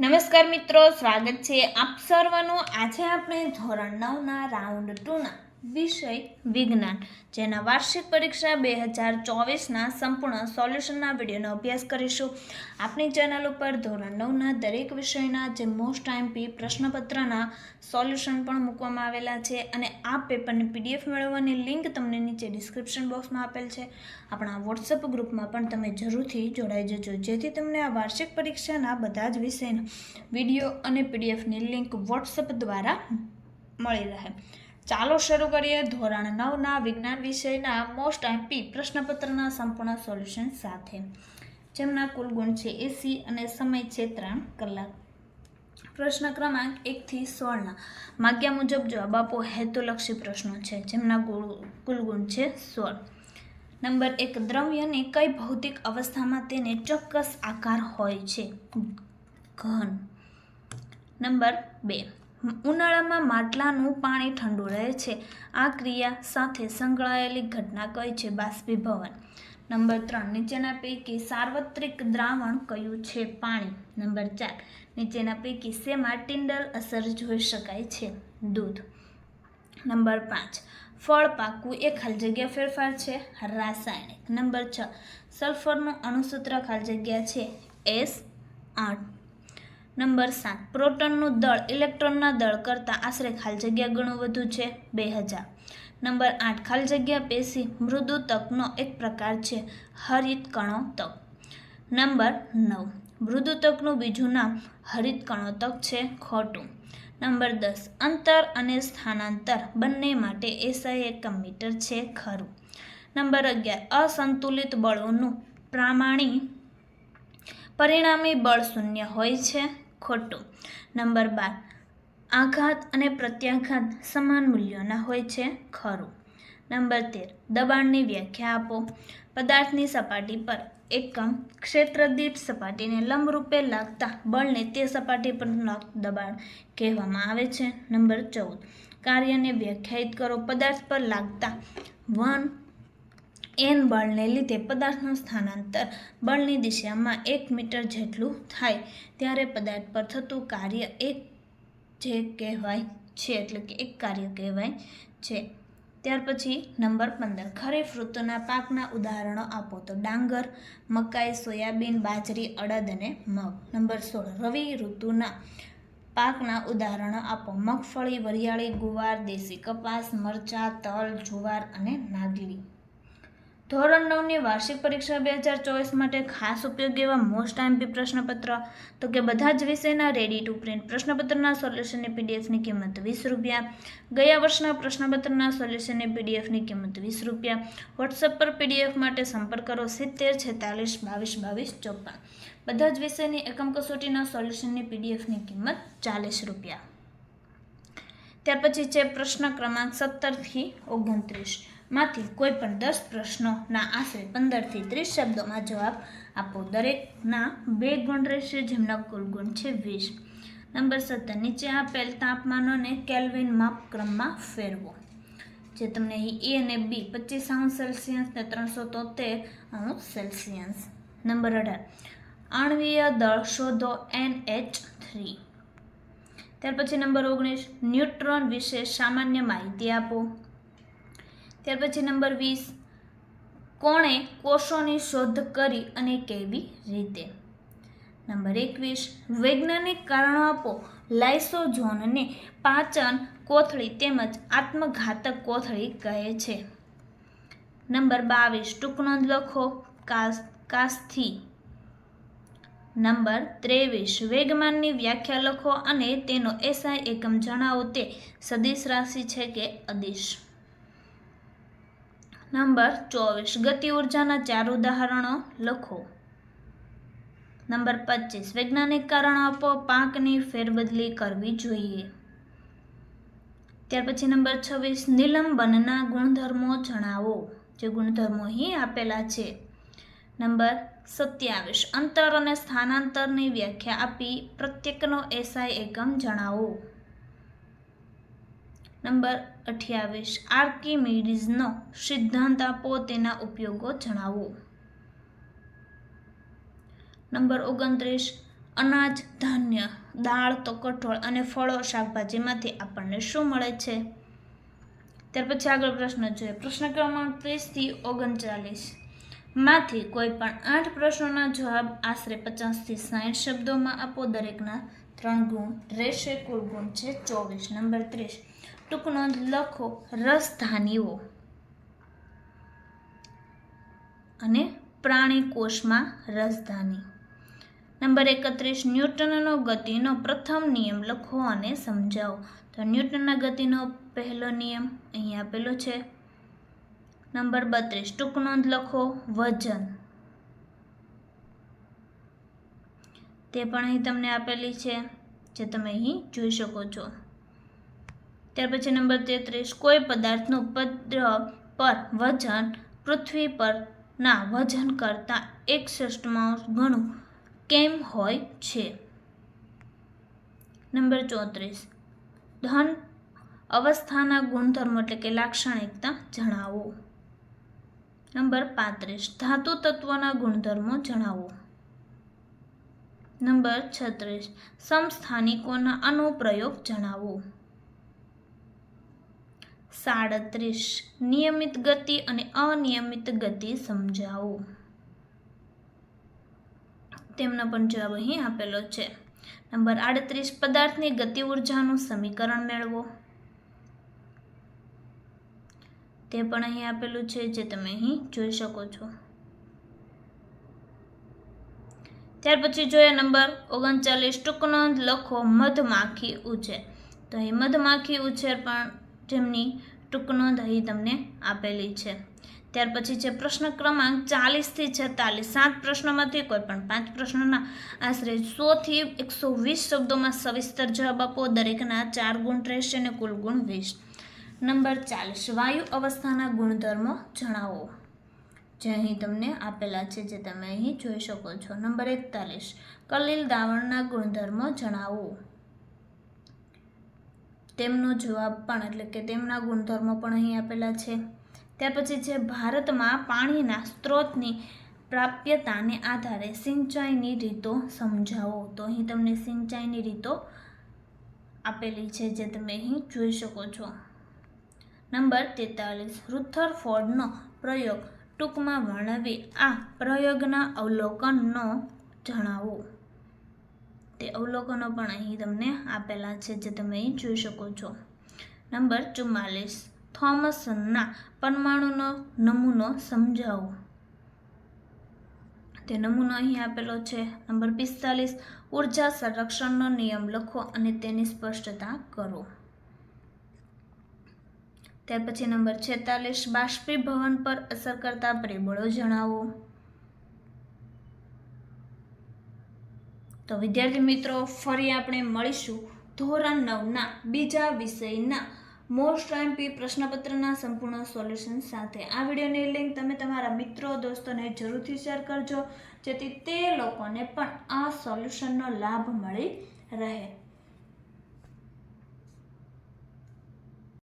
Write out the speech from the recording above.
નમસ્કાર મિત્રો સ્વાગત છે આપ સર્વનું. આજે આપણે ધોરણ નવના રાઉન્ડ ટુના. વિષય વિજ્ઞાન, જેના વાર્ષિક પરીક્ષા બે હજાર ચોવીસના સંપૂર્ણ સોલ્યુશનના વિડીયોનો અભ્યાસ કરીશું. આપણી ચેનલ ઉપર ધોરણ નવના દરેક વિષયના જે મોસ્ટ આઈમ્પી પ્રશ્નપત્રના સોલ્યુશન પણ મૂકવામાં આવેલા છે અને આ પેપરની પીડીએફ મેળવવાની લિંક તમને નીચે ડિસ્ક્રિપ્શન બોક્સમાં આપેલ છે. આપણા વોટ્સઅપ ગ્રુપમાં પણ તમે જરૂરથી જોડાઈ જજો. જેથી તમને આ વાર્ષિક પરીક્ષાના બધા જ વિષયના વીડિયો અને પીડીએફની લિંક વોટ્સઅપ દ્વારા મળી રહે. ચાલો શરૂ કરીએ ધોરણ નવના વિજ્ઞાન વિષયના મોસ્ટ આઈપી પ્રશ્નપત્રના સંપૂર્ણ સોલ્યુશન સાથે. જેમના કુલ ગુણ છે એસી અને સમય છે ત્રણ કલાક. પ્રશ્ન ક્રમાંક એકથી સોળના માગ્યા મુજબ જવાબ આપો. હેતુલક્ષી પ્રશ્નો છે. જેમના કુલ ગુણ છે સોળ. નંબર એક, દ્રવ્યની કઈ ભૌતિક અવસ્થામાં તેને ચોક્કસ આકાર હોય છે? ઘન. નંબર બે ઉનાળામાં માટલાનું પાણી ઠંડુ રહે છે. આ ક્રિયા સાથે સંકળાયેલી ઘટના કઈ છે બાષ્પીભવન નંબર ત્રણ, નીચેના પૈકી સાર્વત્રિક દ્રાવણ કયું છે, પાણી? નંબર ચાર, નીચેના પૈકી શેમાં ટિન્ડલ અસર જોઈ શકાય છે, દૂધ? નંબર પાંચ, ફળ પાકવું એ ખાલી જગ્યા ફેરફાર છે? રાસાયણિક. નંબર છ, સલ્ફરનું અણુસૂત્ર ખાલી જગ્યા છે? એસ આઠ. નંબર સાત. પ્રોટોનનું દળ ઇલેક્ટ્રોનના દળ કરતાં આશરે ખાલી જગ્યા ગણું વધુ છે, બે હજાર. નંબર આઠ. ખાલી જગ્યા પેશી મૃદુ તકનો એક પ્રકાર છે, હરિત કણો તક. નંબર નવ. મૃદુ તકનું બીજું નામ હરિત કણો તક છે, ખોટું. નંબર દસ. અંતર અને સ્થાનાંતર બંને માટે એસઆઈ એકમ મીટર છે, ખરું. નંબર અગિયાર. અસંતુલિત બળોનું પ્રામાણિક પરિણામી બળ શૂન્ય હોય છે. ખોટું. નંબર બાર. આઘાત અને પ્રત્યાઘાત સમાન મૂલ્યોના હોય છે. ખરું. નંબર તેર. દબાણની વ્યાખ્યા આપો. પદાર્થની સપાટી પર એકમ ક્ષેત્ર દીઠ સપાટીને લંબરૂપે લાગતા બળને તે સપાટી પર દબાણ કહેવામાં આવે છે. નંબર ચૌદ. કાર્યને વ્યાખ્યાયિત કરો. પદાર્થ પર લાગતા વન એન બળને લીધે પદાર્થનું સ્થાનાંતર બળની દિશામાં એક મીટર જેટલું થાય, ત્યારે પદાર્થ પર થતું કાર્ય એક જે કહેવાય છે, એટલે કે એક કાર્ય કહેવાય છે. ત્યાર પછી નંબર પંદર, ખરીફ ઋતુના પાકના ઉદાહરણો આપો. તો ડાંગર, મકાઈ, સોયાબીન, બાજરી, અડદ અને મગ. નંબર સોળ, રવિ ઋતુના પાકના ઉદાહરણો આપો. મગફળી, વરિયાળી, ગુવાર, દેશી કપાસ, મરચાં, તલ, જુવાર અને નાગલી. ધોરણ નવની વાર્ષિક પરીક્ષા બે હજાર ચોવીસ માટે ખાસ ઉપયોગી એવા મોસ્ટ આઈમ્પી પ્રશ્નપત્ર. તો કે બધા જ વિષયના રેડી ટુ પ્રિન્ટ પ્રશ્નપત્રના સોલ્યુશનની પીડીએફની કિંમત વીસ રૂપિયા. ગયા વર્ષના પ્રશ્નપત્રના સોલ્યુશનની પીડીએફની કિંમત વીસ રૂપિયા. વોટ્સએપ પર પીડીએફ માટે સંપર્ક કરો સિત્તેર, છેતાલીસ, બાવીસ બાવીસ, ચોપ્પન. બધા જ વિષયની એકમ કસોટીના સોલ્યુશનની પીડીએફની કિંમત ચાલીસ રૂપિયા. ત્યાર પછી છે પ્રશ્ન ક્રમાંક સત્તરથી ઓગણત્રીસ. માંથી કોઈ પણ દસ પ્રશ્નોના આશરે પંદરથી ત્રીસ શબ્દોમાં જવાબ આપો. દરેકના બે ગુણ રહેશે, જેમના કુલ ગુણ છે વીસ. નંબર સત્તર, નીચે આપેલ તાપમાનોને કેલ્વિન માપક્રમમાં ફેરવો. જે તમને એ અને બી, પચીસ અંશ સેલ્સિયસ ને ત્રણસો તોતેર અંશ સેલ્સિયસ. નંબર અઢાર, આણવીય દળ શોધો એન એચ થ્રી. ત્યાર પછી નંબર ઓગણીસ, ન્યુટ્રોન વિશે સામાન્ય માહિતી આપો. ત્યાર પછી નંબર વીસ. કોણે કોષોની શોધ કરી અને કેવી રીતે? નંબર એકવીસ. વૈજ્ઞાનિક કારણો આપો. લાઇસોઝોનને પાચન કોથળી તેમજ આત્મઘાતક કોથળી કહે છે. નંબર બાવીસ. ટૂંકનોંધ લખો. કાસ, કાસથી. નંબર ત્રેવીસ. વેગમાનની વ્યાખ્યા લખો અને તેનો એસઆઈ એકમ જણાવો. તે સદિશ રાશિ છે કે અદિશ? નંબર ચોવીસ. ગતિ ઉર્જાના ચાર ઉદાહરણો લખો. નંબર પચીસ. વૈજ્ઞાનિક કારણો આપો પાકની ફેરબદલી કરવી જોઈએ. ત્યાર પછી નંબર છવ્વીસ. નિલંબનના ગુણધર્મો જણાવો. જે ગુણધર્મો અહીં આપેલા છે. નંબર સત્યાવીસ. અંતર અને સ્થાનાંતરની વ્યાખ્યા આપી પ્રત્યેકનો એસઆઈ એકમ જણાવો. નંબર અઠ્યાવીસ. આર્કિમિડીઝનો સિદ્ધાંત આપો, તેના ઉપયોગો જણાવો. નંબર ઓગણત્રીસ. અનાજ, ધાન્ય, દાળ તો કઠોળ અને ફળો શાકભાજીમાંથી આપણને શું મળે છે? ત્યાર પછી આગળ પ્રશ્ન જોઈએ. પ્રશ્ન ક્રમાંક ત્રીસથી ઓગણચાલીસ. માંથી કોઈ પણ આઠ પ્રશ્નોના જવાબ આશરે પચાસથી સાઠ શબ્દોમાં આપો. દરેકના ત્રણ ગુણ રહેશે. કુલ ગુણ છે ચોવીસ. નંબર ત્રીસ. ટૂંક નોંધ લખો રસધાનીઓ અને પ્રાણી કોષમાં રસધાની નંબર એકત્રીસ, ન્યૂટનનો ગતિનો પ્રથમ નિયમ લખો અને સમજાવો. તો ન્યૂટનના ગતિનો પહેલો નિયમ અહીં આપેલો છે. નંબર બત્રીસ, ટૂંક નોંધ લખો, વજન. તે પણ અહીં તમને આપેલી છે, જે તમે અહીં જોઈ શકો છો. ત્યાર પછી નંબર તેત્રીસ, કોઈ પદાર્થનું પદ્ર પર વજન પૃથ્વી પરના વજન કરતાં એક ષષ્ઠમાંશ ગણું કેમ હોય છે? નંબર ચોત્રીસ, ધન અવસ્થાના ગુણધર્મો એટલે કે લાક્ષણિકતા જણાવો. નંબર પાંત્રીસ, ધાતુ તત્વના ગુણધર્મો જણાવો. નંબર છત્રીસ સમસ્થાનિકોના અનુપ્રયોગ જણાવો. સાડત્રીસ. નિયમિત ગતિ અને અનિયમિત ગતિ સમજાવો. તેમનો પણ જવાબ અહીં આપેલો છે. નંબર આડત્રીસ, પદાર્થની ગતિ ઉર્જાનું સમીકરણ મેળવો. તે પણ અહીં આપેલું છે જે તમે અહીં જોઈ શકો છો. ત્યાર પછી જોઈએ નંબર ઓગણચાલીસ, ટૂંક નોંધ લખો, મધમાખી ઉછેર. તો અહીં મધમાખી ઉછેર પણ જેમની ટૂંકનો દહીં તમને આપેલી છે. ત્યાર પછી છે પ્રશ્ન ક્રમાંક ચાલીસથી છેતાલીસ. સાત પ્રશ્નોમાંથી કોઈ પણ પાંચ પ્રશ્નોના આશરે સોથી એકસો વીસ શબ્દોમાં સવિસ્તર જવાબ આપો. દરેકના ચાર ગુણ રહેશે અને કુલ ગુણ વીસ. નંબર ચાલીસ. વાયુ અવસ્થાના ગુણધર્મો જણાવો. જે અહીં તમને આપેલા છે, જે તમે અહીં જોઈ શકો છો. નંબર એકતાલીસ. કલીલ દાવણના ગુણધર્મો જણાવો. તેમનો જવાબ પણ, એટલે કે તેમના ગુણધર્મો પણ અહીં આપેલા છે. ત્યાર પછી છે, ભારતમાં પાણીના સ્ત્રોતની પ્રાપ્યતાને આધારે સિંચાઈની રીતો સમજાવો. તો અહીં તમને સિંચાઈની રીતો આપેલી છે, જે તમે અહીં જોઈ શકો છો. નંબર તેતાલીસ રુથરફોર્ડનો પ્રયોગ ટૂંકમાં વર્ણવી આ પ્રયોગના અવલોકનનો જણાવો. તે અવલોકનો પણ અહીં તમને આપેલા છે જે તમે અહીં જોઈ શકો છો. નંબર ચુમ્માલીસ. થોમસનના પરમાણુનો નમૂનો સમજાવો. તે નમૂનો અહીં આપેલો છે. નંબર પિસ્તાલીસ. ઊર્જા સંરક્ષણનો નિયમ લખો અને તેની સ્પષ્ટતા કરો. ત્યાર પછી નંબર છેતાલીસ. બાષ્પીભવન પર અસર કરતા પરિબળો જણાવો. તો વિદ્યાર્થી મિત્રો, ફરી આપણે મળીશું ધોરણ નવના બીજા વિષયના મોસ્ટ એમપી પ્રશ્નપત્રના સંપૂર્ણ સોલ્યુશન સાથે. આ વિડીયોની લિંક તમે તમારા મિત્રો, દોસ્તોને જરૂરથી શેર કરજો, જેથી તે લોકોને પણ આ સોલ્યુશનનો લાભ મળી રહે.